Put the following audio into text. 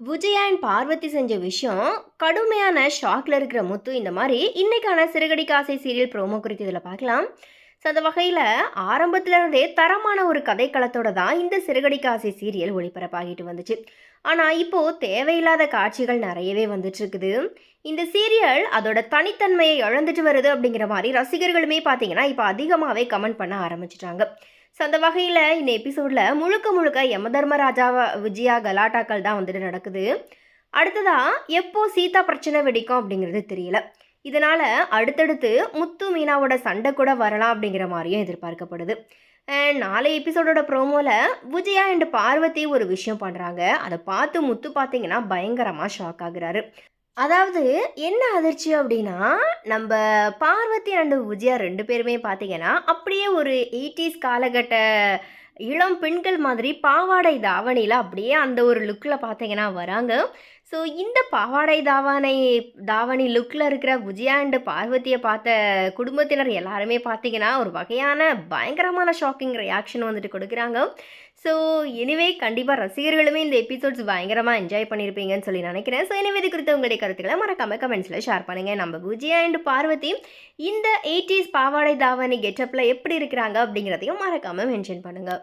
Vijaya and Parvati செஞ்ச விஷயம் கடுமையான ஷாக்ல இருக்கிற முத்து இந்த மாதிரி இன்னைக்கான சிறுகடி காசை சீரியல் ப்ரோமோ குறித்து இதில் பார்க்கலாம். ஸோ அந்த வகையில் ஆரம்பத்தில் இருந்தே தரமான ஒரு கதைக்களத்தோட தான் இந்த சிறுகடி காசை சீரியல் ஒளிபரப்பாகிட்டு வந்துச்சு. ஆனால் இப்போ தேவையில்லாத காட்சிகள் நிறையவே வந்துட்டுருக்குது இந்த சீரியல் அதோட தனித்தன்மையை இழந்துட்டு வருது அப்படிங்கிற மாதிரி ரசிகர்களுமே பார்த்தீங்கன்னா இப்போ அதிகமாகவே கமெண்ட் பண்ண ஆரம்பிச்சிட்டாங்க. ஸோ அந்த வகையில் இந்த எபிசோடில் முழுக்க முழுக்க யம தர்மராஜாவா விஜயா கலாட்டாக்கள் தான் வந்துட்டு நடக்குது. அடுத்ததாக எப்போ சீதா பிரச்சனை வெடிக்கும் அப்படிங்கிறது தெரியல. இதனால் அடுத்தடுத்து முத்து மீனாவோட சண்டை கூட வரலாம் அப்படிங்கிற மாதிரியும் எதிர்பார்க்கப்படுது. நாலு நாளை எபிசோடோட ப்ரோமோவில் விஜயா அண்ட் பார்வதி ஒரு விஷயம் பண்ணுறாங்க அதை பார்த்து முத்து பார்த்தீங்கன்னா பயங்கரமாக ஷாக் ஆகுறாரு. அதாவது என்ன அதிர்ச்சி அப்படின்னா நம்ம பார்வதி அண்டு விஜயா ரெண்டு பேருமே பார்த்தீங்கன்னா அப்படியே ஒரு எயிட்டிஸ் காலகட்ட இளம் பெண்கள் மாதிரி பாவாடை தாவணியில் அப்படியே அந்த ஒரு லுக்கில் பார்த்தீங்கன்னா வராங்க. ஸோ இந்த பாவாடை தாவானை தாவணி லுக்கில் இருக்கிற விஜயா அண்டு பார்வதியை பார்த்த குடும்பத்தினர் எல்லாருமே பார்த்தீங்கன்னா ஒரு வகையான பயங்கரமான ஷாக்கிங் ரியாக்ஷன் வந்துட்டு கொடுக்குறாங்க. ஸோ எனிவே கண்டிப்பாக ரசிகர்களுமே இந்த எபிசோட்ஸ் பயங்கரமாக என்ஜாய் பண்ணியிருப்பீங்கன்னு சொல்லி நினைக்கிறேன். ஸோ எனவே இது குறித்த உங்களுடைய கருத்துக்களை மறக்காம கமெண்ட்ஸில் ஷேர் பண்ணுங்கள் நம்ம விஜயா அண்ட் பார்வதி இந்த எயிட்டிஸ் பாவாடை தாவணி கெட்டப்பில் எப்படி இருக்கிறாங்க அப்படிங்கிறதையும் மறக்காமல் மென்ஷன் பண்ணுங்கள்